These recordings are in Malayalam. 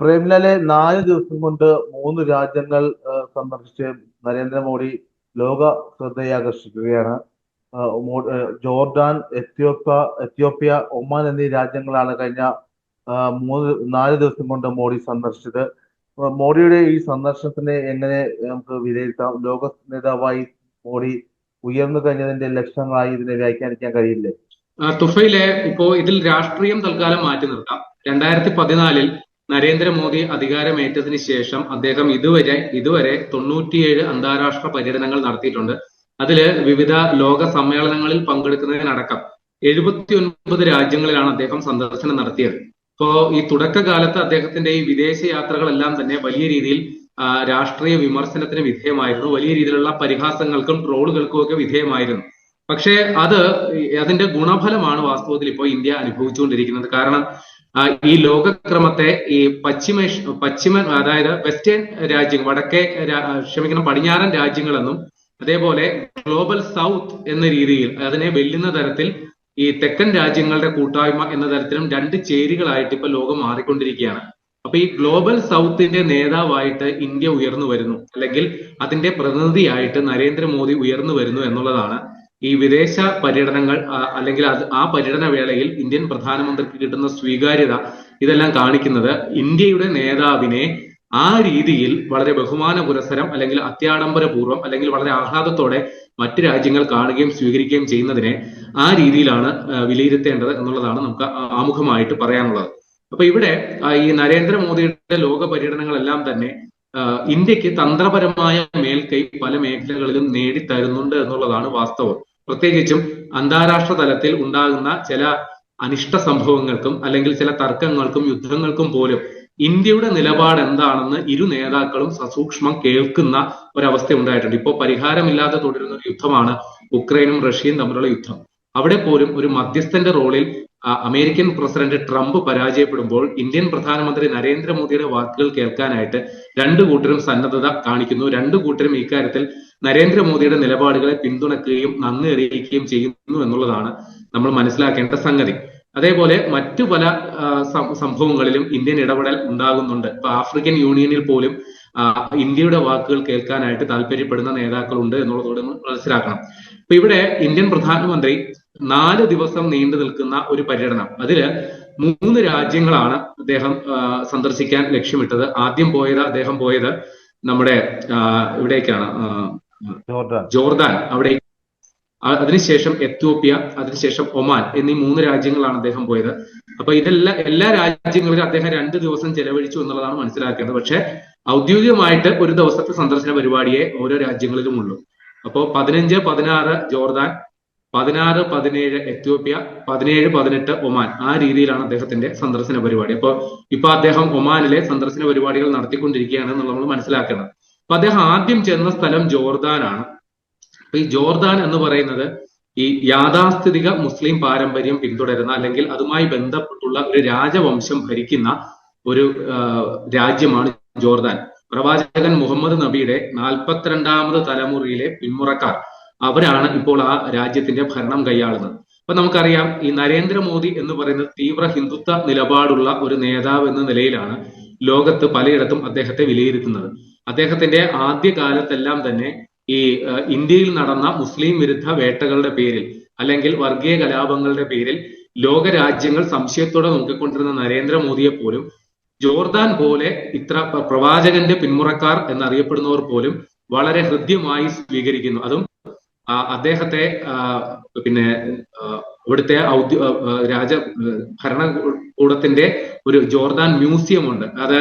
പ്രേംലാലെ നാല് ദിവസം കൊണ്ട് മൂന്ന് രാജ്യങ്ങൾ സന്ദർശിച്ച് നരേന്ദ്രമോദി ലോക ശ്രദ്ധയാകർഷിക്കുകയാണ് Jordan Jordan Ethiopia Ethiopia Oman എന്നീ രാജ്യങ്ങളാണ് കഴിഞ്ഞ മൂന്ന് നാല് ദിവസം കൊണ്ട് മോഡി സന്ദർശിച്ചത്. മോഡിയുടെ ഈ സന്ദർശനത്തിനെ എങ്ങനെ നമുക്ക് വിലയിരുത്താം? ലോക നേതാവായി മോഡി ഉയർന്നു കഴിഞ്ഞതിന്റെ ലക്ഷണങ്ങളായി ഇതിനെ വ്യാഖ്യാനിക്കാൻ കഴിയില്ലേ? തുഫയിലെ ഇപ്പോ ഇതിൽ രാഷ്ട്രീയം തൽക്കാലം മാറ്റി നിർത്താം. രണ്ടായിരത്തി പതിനാലിൽ നരേന്ദ്രമോദി അധികാരമേറ്റതിന് ശേഷം അദ്ദേഹം ഇതുവരെ ഇതുവരെ തൊണ്ണൂറ്റിയേഴ് അന്താരാഷ്ട്ര പര്യടനങ്ങൾ നടത്തിയിട്ടുണ്ട്. അതിൽ വിവിധ ലോക സമ്മേളനങ്ങളിൽ പങ്കെടുക്കുന്നതിനടക്കം എഴുപത്തി ഒൻപത് രാജ്യങ്ങളിലാണ് അദ്ദേഹം സന്ദർശനം നടത്തിയത്. ഇപ്പോ ഈ തുടക്കകാലത്ത് അദ്ദേഹത്തിന്റെ ഈ വിദേശ യാത്രകളെല്ലാം തന്നെ വലിയ രീതിയിൽ രാഷ്ട്രീയ വിമർശനത്തിന് വിധേയമായിരുന്നു. വലിയ രീതിയിലുള്ള പരിഹാസങ്ങൾക്കും ട്രോളുകൾക്കും ഒക്കെ വിധേയമായിരുന്നു. പക്ഷേ അത് അതിന്റെ ഗുണഫലമാണ് വാസ്തവത്തിൽ ഇപ്പോൾ ഇന്ത്യ അനുഭവിച്ചുകൊണ്ടിരിക്കുന്നത്. കാരണം ഈ ലോകക്രമത്തെ ഈ പശ്ചിമ പശ്ചിമ അതായത് വെസ്റ്റേൺ രാജ്യങ്ങൾ വടക്കേ ക്ഷമിക്കണം പടിഞ്ഞാറൻ രാജ്യങ്ങളെന്നും അതേപോലെ ഗ്ലോബൽ സൗത്ത് എന്ന രീതിയിൽ അതിനെ വെല്ലുന്ന തരത്തിൽ ഈ തെക്കൻ രാജ്യങ്ങളുടെ കൂട്ടായ്മ എന്ന തരത്തിലും രണ്ട് ചേരികളായിട്ട് ഇപ്പൊ ലോകം മാറിക്കൊണ്ടിരിക്കുകയാണ്. അപ്പൊ ഈ ഗ്ലോബൽ സൗത്തിന്റെ നേതാവായിട്ട് ഇന്ത്യ ഉയർന്നു വരുന്നു അല്ലെങ്കിൽ അതിന്റെ പ്രതിനിധിയായിട്ട് നരേന്ദ്രമോദി ഉയർന്നു വരുന്നു എന്നുള്ളതാണ് ഈ വിദേശ പര്യടനങ്ങൾ അല്ലെങ്കിൽ അത് ആ പര്യടന വേളയിൽ ഇന്ത്യൻ പ്രധാനമന്ത്രിക്ക് കിട്ടുന്ന സ്വീകാര്യത ഇതെല്ലാം കാണിക്കുന്നത് ഇന്ത്യയുടെ നേതാവിനെ ആ രീതിയിൽ വളരെ ബഹുമാന പുരസരം അല്ലെങ്കിൽ അത്യാഡംബരപൂർവം അല്ലെങ്കിൽ വളരെ ആഹ്ലാദത്തോടെ മറ്റു രാജ്യങ്ങൾ കാണുകയും സ്വീകരിക്കുകയും ചെയ്യുന്നതിനെ ആ രീതിയിലാണ് വിലയിരുത്തേണ്ടത് എന്നുള്ളതാണ് നമുക്ക് ആമുഖമായിട്ട് പറയാനുള്ളത്. അപ്പൊ ഇവിടെ ഈ നരേന്ദ്രമോദിയുടെ ലോക പര്യടനങ്ങളെല്ലാം തന്നെ ഇന്ത്യയ്ക്ക് തന്ത്രപരമായ മേൽക്കൈ പല മേഖലകളിലും നേടിത്തരുന്നുണ്ട് എന്നുള്ളതാണ് വാസ്തവം. പ്രത്യേകിച്ചും അന്താരാഷ്ട്ര തലത്തിൽ ഉണ്ടാകുന്ന ചില അനിഷ്ട സംഭവങ്ങൾക്കും അല്ലെങ്കിൽ ചില തർക്കങ്ങൾക്കും യുദ്ധങ്ങൾക്കും പോലും ഇന്ത്യയുടെ നിലപാട് എന്താണെന്ന് ഇരു നേതാക്കളും സസൂക്ഷ്മം കേൾക്കുന്ന ഒരവസ്ഥ ഉണ്ടായിട്ടുണ്ട് ഇപ്പോൾ പരിഹാരമില്ലാതെ തുടരുന്ന ഒരു യുദ്ധമാണ് ഉക്രൈനും റഷ്യയും തമ്മിലുള്ള യുദ്ധം. അവിടെ പോലും ഒരു മധ്യസ്ഥന്റെ റോളിൽ അമേരിക്കൻ പ്രസിഡന്റ് ട്രംപ് പരാജയപ്പെടുമ്പോൾ ഇന്ത്യൻ പ്രധാനമന്ത്രി നരേന്ദ്രമോദിയുടെ വാക്കുകൾ കേൾക്കാനായിട്ട് രണ്ടു കൂട്ടരും സന്നദ്ധത കാണിക്കുന്നു. രണ്ടു കൂട്ടരും ഇക്കാര്യത്തിൽ നരേന്ദ്രമോദിയുടെ നിലപാടുകളെ പിന്തുണക്കുകയും നന്ദി അറിയിക്കുകയും ചെയ്യുന്നു എന്നുള്ളതാണ് നമ്മൾ മനസ്സിലാക്കേണ്ട സംഗതി. അതേപോലെ മറ്റു പല സംഭവങ്ങളിലും ഇന്ത്യൻ ഇടപെടൽ ഉണ്ടാകുന്നുണ്ട്. ഇപ്പൊ ആഫ്രിക്കൻ യൂണിയനിൽ പോലും ഇന്ത്യയുടെ വാക്കുകൾ കേൾക്കാനായിട്ട് താല്പര്യപ്പെടുന്ന നേതാക്കളുണ്ട് എന്നുള്ളതോടെ മനസ്സിലാക്കണം. ഇപ്പൊ ഇവിടെ ഇന്ത്യൻ പ്രധാനമന്ത്രി നാല് ദിവസം നീണ്ടു നിൽക്കുന്ന ഒരു പര്യടനം. അതിൽ മൂന്ന് രാജ്യങ്ങളാണ് അദ്ദേഹം സന്ദർശിക്കാൻ ലക്ഷ്യമിട്ടത്. ആദ്യം പോയത് അദ്ദേഹം പോയത് നമ്മുടെ ഇവിടേക്കാണ് ജോർദാൻ. അവിടെ അതിനുശേഷം എത്യോപ്യ അതിനുശേഷം ഒമാൻ എന്നീ മൂന്ന് രാജ്യങ്ങളാണ് അദ്ദേഹം പോയത്. അപ്പൊ ഇതെല്ലാം എല്ലാ രാജ്യങ്ങളിലും അദ്ദേഹം രണ്ട് ദിവസം ചെലവഴിച്ചു എന്നുള്ളതാണ് മനസ്സിലാക്കേണ്ടത്. പക്ഷെ ഔദ്യോഗികമായിട്ട് ഒരു ദിവസത്തെ സന്ദർശന പരിപാടിയെ ഓരോ രാജ്യങ്ങളിലും ഉള്ളൂ. അപ്പോ പതിനഞ്ച് പതിനാറ് ജോർദാൻ പതിനാറ് പതിനേഴ് എത്യോപ്യ പതിനേഴ് പതിനെട്ട് ഒമാൻ. ആ രീതിയിലാണ് അദ്ദേഹത്തിന്റെ സന്ദർശന പരിപാടി. അപ്പൊ ഇപ്പൊ അദ്ദേഹം ഒമാനിലെ സന്ദർശന പരിപാടികൾ നടത്തിക്കൊണ്ടിരിക്കുകയാണ് എന്നുള്ളത് നമ്മൾ മനസ്സിലാക്കണം. അപ്പൊ അദ്ദേഹം ആദ്യം ചെന്ന സ്ഥലം ജോർദാനാണ്. അപ്പൊ ഈ ജോർദാൻ എന്ന് പറയുന്നത് ഈ യാഥാസ്ഥിതിക മുസ്ലിം പാരമ്പര്യം പിന്തുടരുന്ന അല്ലെങ്കിൽ അതുമായി ബന്ധപ്പെട്ടുള്ള ഒരു രാജവംശം ഭരിക്കുന്ന ഒരു രാജ്യമാണ് ജോർദാൻ. പ്രവാചകൻ മുഹമ്മദ് നബിയുടെ നാൽപ്പത്തിരണ്ടാമത് തലമുറയിലെ പിന്മുറക്കാർ. അവരാണ് ഇപ്പോൾ ആ രാജ്യത്തിന്റെ ഭരണം കൈയാളുന്നത്. അപ്പൊ നമുക്കറിയാം ഈ നരേന്ദ്രമോദി എന്ന് പറയുന്ന തീവ്ര ഹിന്ദുത്വ നിലപാടുള്ള ഒരു നേതാവ് എന്ന നിലയിലാണ് ലോകത്ത് പലയിടത്തും അദ്ദേഹത്തെ വിലയിരുത്തുന്നത്. അദ്ദേഹത്തിന്റെ ആദ്യ കാലത്തെല്ലാം തന്നെ ഈ ഇന്ത്യയിൽ നടന്ന മുസ്ലിം വിരുദ്ധ വേട്ടകളുടെ പേരിൽ അല്ലെങ്കിൽ വർഗീയ കലാപങ്ങളുടെ പേരിൽ ലോകരാജ്യങ്ങൾ സംശയത്തോടെ നോക്കിക്കൊണ്ടിരുന്ന നരേന്ദ്രമോദിയെ പോലും ജോർദാൻ പോലെ ഇത്ര പ്ര- പ്രവാചകന്റെ പിന്മുറക്കാർ എന്നറിയപ്പെടുന്നവർ പോലും വളരെ ഹൃദ്യമായി സ്വീകരിക്കുന്നു. അതും അദ്ദേഹത്തെ പിന്നെ ഇവിടുത്തെ ഔദ്യോ രാജ ഭരണകൂടത്തിന്റെ ഒരു ജോർദാൻ മ്യൂസിയം ഉണ്ട് അത്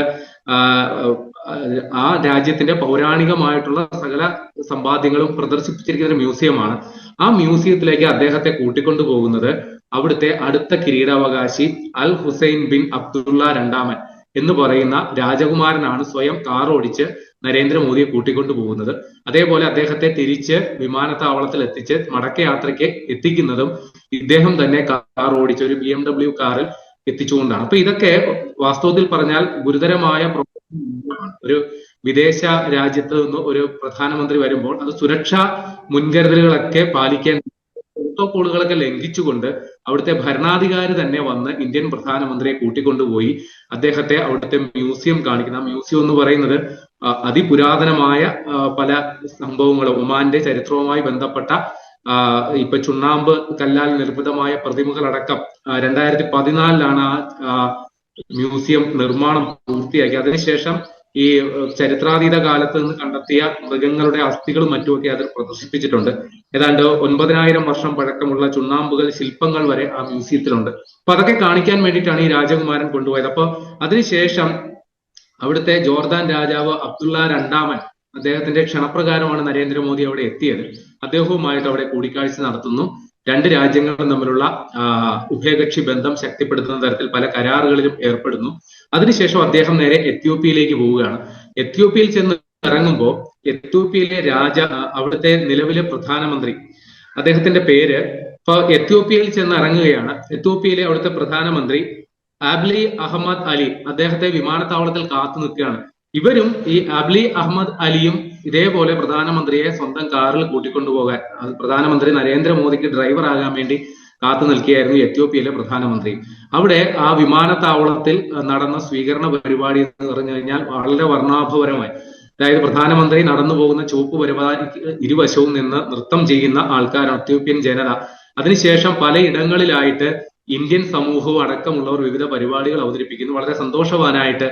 ആ, രാജ്യത്തിന്റെ പൗരാണികമായിട്ടുള്ള സകല സമ്പാദ്യങ്ങളും പ്രദർശിപ്പിച്ചിരിക്കുന്ന ഒരു മ്യൂസിയമാണ്. ആ മ്യൂസിയത്തിലേക്ക് അദ്ദേഹത്തെ കൂട്ടിക്കൊണ്ടു പോകുന്നത് അവിടുത്തെ അടുത്ത കിരീടാവകാശി അൽ ഹുസൈൻ ബിൻ അബ്ദുള്ള രണ്ടാമൻ എന്ന് പറയുന്ന രാജകുമാരനാണ് സ്വയം കാർ ഓടിച്ച് നരേന്ദ്രമോദിയെ കൂട്ടിക്കൊണ്ടു പോകുന്നത്. അതേപോലെ അദ്ദേഹത്തെ തിരിച്ച് വിമാനത്താവളത്തിൽ എത്തിച്ച് മടക്കയാത്രയ്ക്ക് എത്തിക്കുന്നതും ഇദ്ദേഹം തന്നെ കാർ ഓടിച്ച ഒരു ബി എം ഡബ്ല്യു കാറിൽ എത്തിച്ചുകൊണ്ടാണ്. അപ്പൊ ഇതൊക്കെ വാസ്തവത്തിൽ പറഞ്ഞാൽ ഗുരുതരമായ. ഒരു വിദേശ രാജ്യത്ത് നിന്ന് ഒരു പ്രധാനമന്ത്രി വരുമ്പോൾ അത് സുരക്ഷാ മുൻകരുതലുകളൊക്കെ പാലിക്കേണ്ട പ്രോട്ടോകോളുകളൊക്കെ ലംഘിച്ചുകൊണ്ട് അവിടുത്തെ ഭരണാധികാരി തന്നെ വന്ന് ഇന്ത്യൻ പ്രധാനമന്ത്രിയെ കൂട്ടിക്കൊണ്ടുപോയി അദ്ദേഹത്തെ അവിടുത്തെ മ്യൂസിയം കാണിക്കുന്ന. മ്യൂസിയം എന്ന് പറയുന്നത് അതിപുരാതനമായ പല സംഭവങ്ങളും ഒമാന്റെ ചരിത്രവുമായി ബന്ധപ്പെട്ട ഇപ്പൊ ചുണ്ണാമ്പ് കല്ലാൽ നിർമ്മിതമായ പ്രതിമകളടക്കം രണ്ടായിരത്തി പതിനാലിലാണ് ആ, മ്യൂസിയം നിർമ്മാണം പൂർത്തിയാക്കി അതിനുശേഷം ഈ ചരിത്രാതീത കാലത്ത് നിന്ന് കണ്ടെത്തിയ മൃഗങ്ങളുടെ അസ്ഥികളും മറ്റുമൊക്കെ അതിൽ പ്രദർശിപ്പിച്ചിട്ടുണ്ട്. ഏതാണ്ട് ഒൻപതിനായിരം വർഷം പഴക്കമുള്ള ചുണ്ണാമ്പുകൾ ശില്പങ്ങൾ വരെ ആ മ്യൂസിയത്തിലുണ്ട്. അപ്പൊ അതൊക്കെ കാണിക്കാൻ വേണ്ടിയിട്ടാണ് ഈ രാജകുമാരൻ കൊണ്ടുപോയത്. അപ്പൊ അതിനുശേഷം അവിടുത്തെ ജോർദാൻ രാജാവ് അബ്ദുള്ള രണ്ടാമൻ അദ്ദേഹത്തിന്റെ ക്ഷണപ്രകാരമാണ് നരേന്ദ്രമോദി അവിടെ എത്തിയത്. അദ്ദേഹവുമായിട്ട് അവിടെ കൂടിക്കാഴ്ച നടത്തുന്നു. രണ്ട് രാജ്യങ്ങളും തമ്മിലുള്ള ഉഭയകക്ഷി ബന്ധം ശക്തിപ്പെടുത്തുന്ന തരത്തിൽ പല കരാറുകളിലും ഏർപ്പെടുന്നു. അതിനുശേഷം അദ്ദേഹം നേരെ എത്യോപ്യയിലേക്ക് പോവുകയാണ്. എത്യോപ്യയിൽ ചെന്ന് ഇറങ്ങുമ്പോൾ എത്യോപ്യയിലെ രാജ അവിടുത്തെ നിലവിലെ പ്രധാനമന്ത്രി അദ്ദേഹത്തിന്റെ പേര് ഇപ്പൊ എത്യോപ്യയിൽ ചെന്ന് ഇറങ്ങുകയാണ്. എത്യോപ്യയിലെ അവിടുത്തെ പ്രധാനമന്ത്രി ആബ്ലി അഹമ്മദ് അലി അദ്ദേഹത്തെ വിമാനത്താവളത്തിൽ കാത്തു നിൽക്കുകയാണ്. ഇവരും ഈ അബ്ലി അഹമ്മദ് അലിയും ഇതേപോലെ പ്രധാനമന്ത്രിയെ സ്വന്തം കാറിൽ കൂട്ടിക്കൊണ്ടുപോകാൻ പ്രധാനമന്ത്രി നരേന്ദ്രമോദിക്ക് ഡ്രൈവർ ആകാൻ വേണ്ടി കാത്തു നിൽക്കുകയായിരുന്നു എത്യോപ്യയിലെ പ്രധാനമന്ത്രി. അവിടെ ആ വിമാനത്താവളത്തിൽ നടന്ന സ്വീകരണ പരിപാടി എന്ന് പറഞ്ഞു കഴിഞ്ഞാൽ വളരെ വർണാഭപരമായി. അതായത് പ്രധാനമന്ത്രി നടന്നു പോകുന്ന ചുവപ്പ് പരിപാടിക്ക് ഇരുവശവും നിന്ന് നൃത്തം ചെയ്യുന്ന ആൾക്കാരാണ് എത്യോപ്യൻ ജനത. അതിനുശേഷം പലയിടങ്ങളിലായിട്ട് ഇന്ത്യൻ സമൂഹവും അടക്കമുള്ളവർ വിവിധ പരിപാടികൾ അവതരിപ്പിക്കുന്നു. വളരെ സന്തോഷവാനായിട്ട്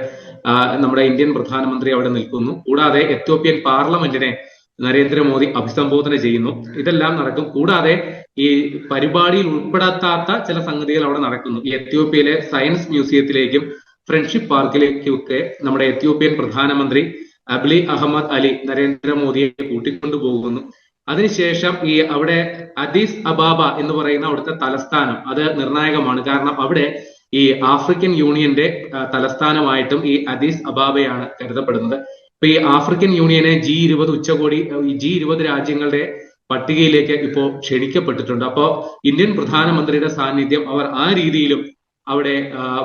നമ്മുടെ ഇന്ത്യൻ പ്രധാനമന്ത്രി അവിടെ നിൽക്കുന്നു. കൂടാതെ എത്യോപ്യൻ പാർലമെന്റിനെ നരേന്ദ്രമോദി അഭിസംബോധന ചെയ്യുന്നു. ഇതെല്ലാം നടക്കും. കൂടാതെ ഈ പരിപാടിയിൽ ഉൾപ്പെടാത്ത ചില സംഗതികൾ അവിടെ നടക്കുന്നു. ഈ എത്യോപ്യയിലെ സയൻസ് മ്യൂസിയത്തിലേക്കും ഫ്രണ്ട്ഷിപ്പ് പാർക്കിലേക്കും ഒക്കെ നമ്മുടെ എത്യോപ്യൻ പ്രധാനമന്ത്രി അബ്ലി അഹമ്മദ് അലി നരേന്ദ്രമോദിയെ കൂട്ടിക്കൊണ്ടുപോകുന്നു. അതിനുശേഷം ഈ അവിടെ അദീസ് അബാബ എന്ന് പറയുന്ന അവിടുത്തെ തലസ്ഥാനം അത് നിർണായകമാണ്. കാരണം അവിടെ ഈ ആഫ്രിക്കൻ യൂണിയന്റെ തലസ്ഥാനമായിട്ടും ഈ അദീസ് അബാബയാണ് കരുതപ്പെടുന്നത്. ഇപ്പൊ ഈ ആഫ്രിക്കൻ യൂണിയനെ ജി ഇരുപത് ഉച്ചകോടി ജി ഇരുപത് രാജ്യങ്ങളുടെ പട്ടികയിലേക്ക് ഇപ്പോൾ ക്ഷണിക്കപ്പെട്ടിട്ടുണ്ട്. അപ്പോ ഇന്ത്യൻ പ്രധാനമന്ത്രിയുടെ സാന്നിധ്യം അവർ ആ രീതിയിലും അവിടെ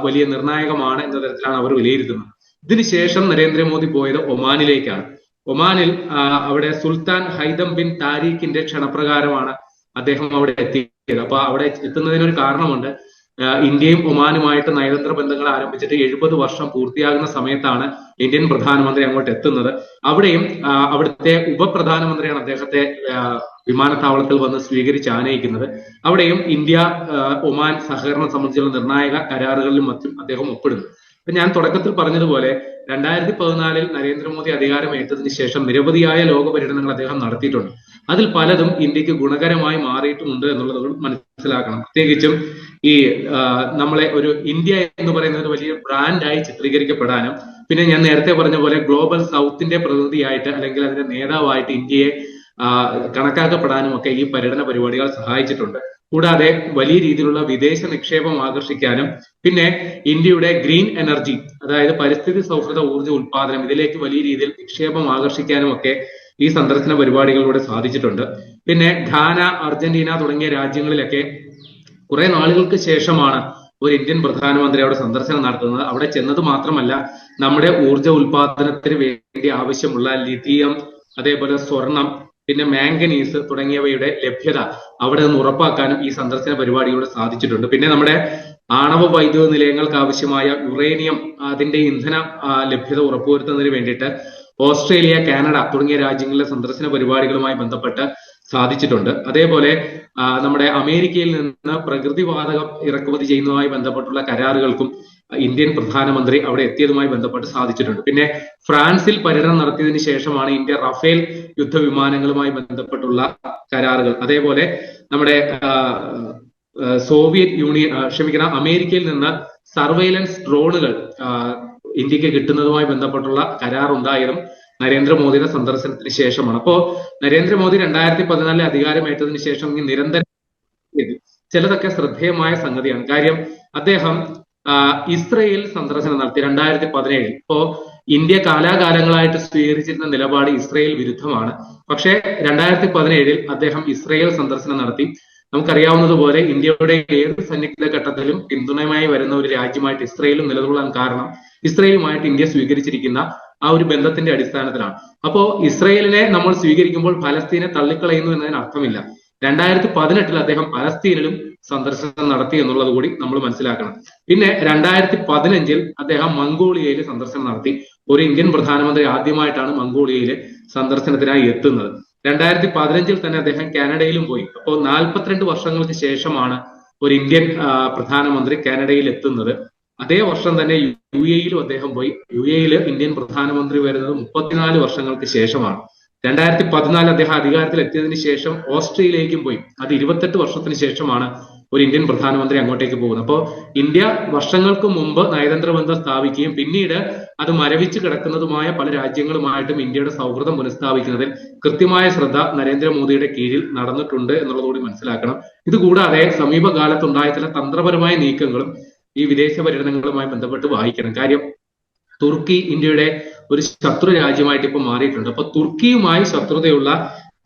വലിയ നിർണായകമാണ് എന്ന തരത്തിലാണ് അവർ വിലയിരുത്തുന്നത്. ഇതിനുശേഷം നരേന്ദ്രമോദി പോയത് ഒമാനിലേക്കാണ്. ഒമാനിൽ അവിടെ സുൽത്താൻ ഹൈദം ബിൻ താരീഖിന്റെ ക്ഷണപ്രകാരമാണ് അദ്ദേഹം അവിടെ എത്തിയത്. അപ്പൊ അവിടെ എത്തുന്നതിനൊരു കാരണമുണ്ട്. ഇന്ത്യയും ഒമാനുമായിട്ട് നയതന്ത്ര ബന്ധങ്ങൾ ആരംഭിച്ചിട്ട് എഴുപത് വർഷം പൂർത്തിയാകുന്ന സമയത്താണ് ഇന്ത്യൻ പ്രധാനമന്ത്രി അങ്ങോട്ട് എത്തുന്നത്. അവിടെയും അവിടുത്തെ ഉപപ്രധാനമന്ത്രിയാണ് അദ്ദേഹത്തെ വിമാനത്താവളത്തിൽ വന്ന് സ്വീകരിച്ച് ആനയിക്കുന്നത്. അവിടെയും ഇന്ത്യ ഒമാൻ സഹകരണം സംബന്ധിച്ചുള്ള നിർണായക കരാറുകളിലും മറ്റും അദ്ദേഹം ഒപ്പിടുന്നു. ഇപ്പൊ ഞാൻ തുടക്കത്തിൽ പറഞ്ഞതുപോലെ രണ്ടായിരത്തി പതിനാലിൽ നരേന്ദ്രമോദി അധികാരമേറ്റതിന് ശേഷം നിരവധിയായ ലോക പര്യടനങ്ങൾ അദ്ദേഹം നടത്തിയിട്ടുണ്ട്. അതിൽ പലതും ഇന്ത്യയ്ക്ക് ഗുണകരമായി മാറിയിട്ടുമുണ്ട് എന്നുള്ളത് മനസ്സിലാക്കണം. പ്രത്യേകിച്ചും ഈ നമ്മളെ ഒരു ഇന്ത്യ എന്ന് പറയുന്ന ഒരു വലിയ ബ്രാൻഡായി ചിത്രീകരിക്കപ്പെടാനും പിന്നെ ഞാൻ നേരത്തെ പറഞ്ഞ പോലെ ഗ്ലോബൽ സൗത്തിന്റെ പ്രതിനിധിയായിട്ട് അല്ലെങ്കിൽ അതിന്റെ നേതാവായിട്ട് ഇന്ത്യയെ കണക്കാക്കപ്പെടാനും ഒക്കെ ഈ പര്യടന പരിപാടികൾ സഹായിച്ചിട്ടുണ്ട്. കൂടാതെ വലിയ രീതിയിലുള്ള വിദേശ നിക്ഷേപം ആകർഷിക്കാനും പിന്നെ ഇന്ത്യയുടെ ഗ്രീൻ എനർജി അതായത് പരിസ്ഥിതി സൗഹൃദ ഊർജ ഉൽപാദനം ഇതിലേക്ക് വലിയ രീതിയിൽ നിക്ഷേപം ആകർഷിക്കാനും ഒക്കെ ഈ സന്ദർശന പരിപാടികളിലൂടെ സാധിച്ചിട്ടുണ്ട്. പിന്നെ ഘാന അർജന്റീന തുടങ്ങിയ രാജ്യങ്ങളിലൊക്കെ കുറെ നാളുകൾക്ക് ശേഷമാണ് ഒരു ഇന്ത്യൻ പ്രധാനമന്ത്രി അവിടെ സന്ദർശനം നടത്തുന്നത്. അവിടെ ചെന്നത് മാത്രമല്ല നമ്മുടെ ഊർജ ഉൽപാദനത്തിന് വേണ്ടി ആവശ്യമുള്ള ലിഥിയം അതേപോലെ സ്വർണം പിന്നെ മാംഗനീസ് തുടങ്ങിയവയുടെ ലഭ്യത അവിടെ നിന്ന് ഉറപ്പാക്കാനും ഈ സന്ദർശന പരിപാടിയിലൂടെ സാധിച്ചിട്ടുണ്ട്. പിന്നെ നമ്മുടെ ആണവ വൈദ്യുത നിലയങ്ങൾക്ക് ആവശ്യമായ യുറേനിയം അതിന്റെ ഇന്ധന ലഭ്യത ഉറപ്പുവരുത്തുന്നതിന് വേണ്ടിയിട്ട് ഓസ്ട്രേലിയ കാനഡ തുടങ്ങിയ രാജ്യങ്ങളിലെ സന്ദർശന പരിപാടികളുമായി ബന്ധപ്പെട്ട് സാധിച്ചിട്ടുണ്ട്. അതേപോലെ നമ്മുടെ അമേരിക്കയിൽ നിന്ന് പ്രകൃതി വാതകം ഇറക്കുമതി ചെയ്യുന്നതുമായി ബന്ധപ്പെട്ടുള്ള കരാറുകൾക്കും ഇന്ത്യൻ പ്രധാനമന്ത്രി അവിടെ എത്തിയതുമായി ബന്ധപ്പെട്ട് സാധിച്ചിട്ടുണ്ട്. പിന്നെ ഫ്രാൻസിൽ പര്യടനം നടത്തിയതിന് ശേഷമാണ് ഇന്ത്യ റഫേൽ യുദ്ധവിമാനങ്ങളുമായി ബന്ധപ്പെട്ടുള്ള കരാറുകൾ. അതേപോലെ നമ്മുടെ സോവിയറ്റ് യൂണിയൻ ക്ഷമിക്കണം അമേരിക്കയിൽ നിന്ന് സർവൈലൻസ് ഡ്രോണുകൾ ഇന്ത്യയ്ക്ക് കിട്ടുന്നതുമായി ബന്ധപ്പെട്ടുള്ള കരാർ ഉണ്ടായതും നരേന്ദ്രമോദിയുടെ സന്ദർശനത്തിന് ശേഷമാണ്. അപ്പോ നരേന്ദ്രമോദി രണ്ടായിരത്തി പതിനാലിൽ അധികാരമേറ്റതിന് ശേഷം നിരന്തരം ചിലതൊക്കെ ശ്രദ്ധേയമായ സംഗതിയാണ്. കാര്യം അദ്ദേഹം ഇസ്രയേൽ സന്ദർശനം നടത്തി രണ്ടായിരത്തി പതിനേഴിൽ ഇപ്പോ ഇന്ത്യ കാലാകാലങ്ങളായിട്ട് സ്വീകരിച്ചിരുന്ന നിലപാട് ഇസ്രയേൽ വിരുദ്ധമാണ്. പക്ഷേ രണ്ടായിരത്തി പതിനേഴിൽ അദ്ദേഹം ഇസ്രയേൽ സന്ദർശനം നടത്തി. നമുക്കറിയാവുന്നതുപോലെ ഇന്ത്യയുടെ ഏത് സന്നിഗ്ധ ഘട്ടത്തിലും പിന്തുണയുമായി വരുന്ന ഒരു രാജ്യമായിട്ട് ഇസ്രയേലും നിലകൊള്ളാൻ കാരണം ഇസ്രയേലുമായിട്ട് ഇന്ത്യ സ്വീകരിച്ചിരിക്കുന്ന ആ ഒരു ബന്ധത്തിന്റെ അടിസ്ഥാനത്തിലാണ്. അപ്പോ ഇസ്രയേലിനെ നമ്മൾ സ്വീകരിക്കുമ്പോൾ ഫലസ്തീനെ തള്ളിക്കളയുന്നു എന്നതിന് അർത്ഥമില്ല രണ്ടായിരത്തി പതിനെട്ടിൽ അദ്ദേഹം പലസ്തീനിലും സന്ദർശനം നടത്തി എന്നുള്ളത് കൂടി നമ്മൾ മനസ്സിലാക്കണം. പിന്നെ രണ്ടായിരത്തി പതിനഞ്ചിൽ അദ്ദേഹം മംഗോളിയയിൽ സന്ദർശനം നടത്തി. ഒരു ഇന്ത്യൻ പ്രധാനമന്ത്രി ആദ്യമായിട്ടാണ് മംഗോളിയയിൽ സന്ദർശനത്തിനായി എത്തുന്നത്. രണ്ടായിരത്തി പതിനഞ്ചിൽ തന്നെ അദ്ദേഹം കാനഡയിലും പോയി. അപ്പോൾ നാൽപ്പത്തിരണ്ട് വർഷങ്ങൾക്ക് ശേഷമാണ് ഒരു ഇന്ത്യൻ പ്രധാനമന്ത്രി കാനഡയിൽ എത്തുന്നത്. അതേ വർഷം തന്നെ യു എയിലും അദ്ദേഹം പോയി. യു എയിൽ ഇന്ത്യൻ പ്രധാനമന്ത്രി വരുന്നത് മുപ്പത്തിനാല് വർഷങ്ങൾക്ക് ശേഷമാണ്. രണ്ടായിരത്തി പതിനാല് അദ്ദേഹം അധികാരത്തിൽ എത്തിയതിനു ശേഷം ഓസ്ട്രേലിയയിലേക്കും പോയി. അത് ഇരുപത്തെട്ട് വർഷത്തിന് ശേഷമാണ് ഒരു ഇന്ത്യൻ പ്രധാനമന്ത്രി അങ്ങോട്ടേക്ക് പോകുന്നത് അപ്പോൾ ഇന്ത്യ വർഷങ്ങൾക്ക് മുമ്പ് നയതന്ത്ര ബന്ധം സ്ഥാപിക്കുകയും പിന്നീട് അത് മരവിച്ച് കിടക്കുന്നതുമായ പല രാജ്യങ്ങളുമായിട്ടും ഇന്ത്യയുടെ സൗഹൃദം പുനഃസ്ഥാപിക്കുന്നതിൽ കൃത്യമായ ശ്രദ്ധ നരേന്ദ്രമോദിയുടെ കീഴിൽ നടന്നിട്ടുണ്ട് എന്നുള്ളതുകൂടി മനസ്സിലാക്കണം. ഇതുകൂടാതെ സമീപകാലത്തുണ്ടായ ചില തന്ത്രപരമായ നീക്കങ്ങളും ഈ വിദേശ പര്യടനങ്ങളുമായി ബന്ധപ്പെട്ട് വായിക്കണം. കാര്യം തുർക്കി ഇന്ത്യയുടെ ഒരു ശത്രു രാജ്യമായിട്ട് ഇപ്പൊ മാറിയിട്ടുണ്ട്. അപ്പൊ തുർക്കിയുമായി ശത്രുതയുള്ള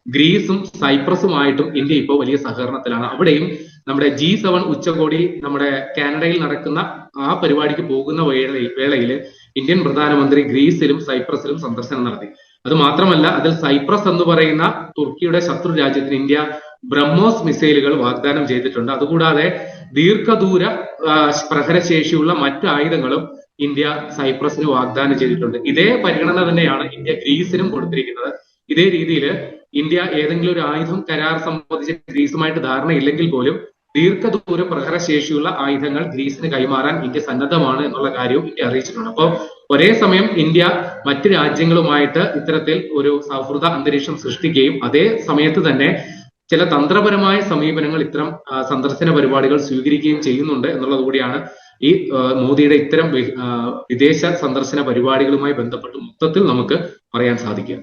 ഗ്രീസും സൈപ്രസുമായിട്ടും ഇന്ത്യ ഇപ്പോൾ വലിയ സഹകരണത്തിലാണ്. അവിടെയും നമ്മുടെ ജി സെവൻ ഉച്ചകോടി നമ്മുടെ കാനഡയിൽ നടക്കുന്ന ആ പരിപാടിക്ക് പോകുന്ന വേളയിൽ വേളയിൽ ഇന്ത്യൻ പ്രധാനമന്ത്രി ഗ്രീസിലും സൈപ്രസിലും സന്ദർശനം നടത്തി. അത് മാത്രമല്ല അതിൽ സൈപ്രസ് എന്ന് പറയുന്ന തുർക്കിയുടെ ശത്രു രാജ്യത്തിന് ഇന്ത്യ ബ്രഹ്മോസ് മിസൈലുകൾ വാഗ്ദാനം ചെയ്തിട്ടുണ്ട്. അതുകൂടാതെ ദീർഘദൂര പ്രഹരശേഷിയുള്ള മറ്റ് ആയുധങ്ങളും ഇന്ത്യ സൈപ്രസിന് വാഗ്ദാനം ചെയ്തിട്ടുണ്ട്. ഇതേ പരിഗണന തന്നെയാണ് ഇന്ത്യ ഗ്രീസിനും കൊടുത്തിരിക്കുന്നത്. ഇതേ രീതിയിൽ ഇന്ത്യ ഏതെങ്കിലും ഒരു ആയുധം കരാർ സംബന്ധിച്ച് ഗ്രീസുമായിട്ട് ധാരണയില്ലെങ്കിൽ പോലും ദീർഘദൂര പ്രഹരശേഷിയുള്ള ആയുധങ്ങൾ ഗ്രീസിന് കൈമാറാൻ ഇന്ത്യ സന്നദ്ധമാണ് എന്നുള്ള കാര്യവും ഇന്ത്യ അറിയിച്ചിട്ടുണ്ട്. അപ്പോൾ ഒരേ സമയം ഇന്ത്യ മറ്റ് രാജ്യങ്ങളുമായിട്ട് ഇത്തരത്തിൽ ഒരു സൗഹൃദ അന്തരീക്ഷം സൃഷ്ടിക്കുകയും അതേ സമയത്ത് തന്നെ ചില തന്ത്രപരമായ സമീപനങ്ങൾ ഇത്തരം സന്ദർശന പരിപാടികൾ സ്വീകരിക്കുകയും ചെയ്യുന്നുണ്ട് എന്നുള്ളത് കൂടിയാണ് ഈ മോദിയുടെ ഇത്തരം വിദേശ സന്ദർശന പരിപാടികളുമായി ബന്ധപ്പെട്ട് മൊത്തത്തിൽ നമുക്ക് പറയാൻ സാധിക്കുക.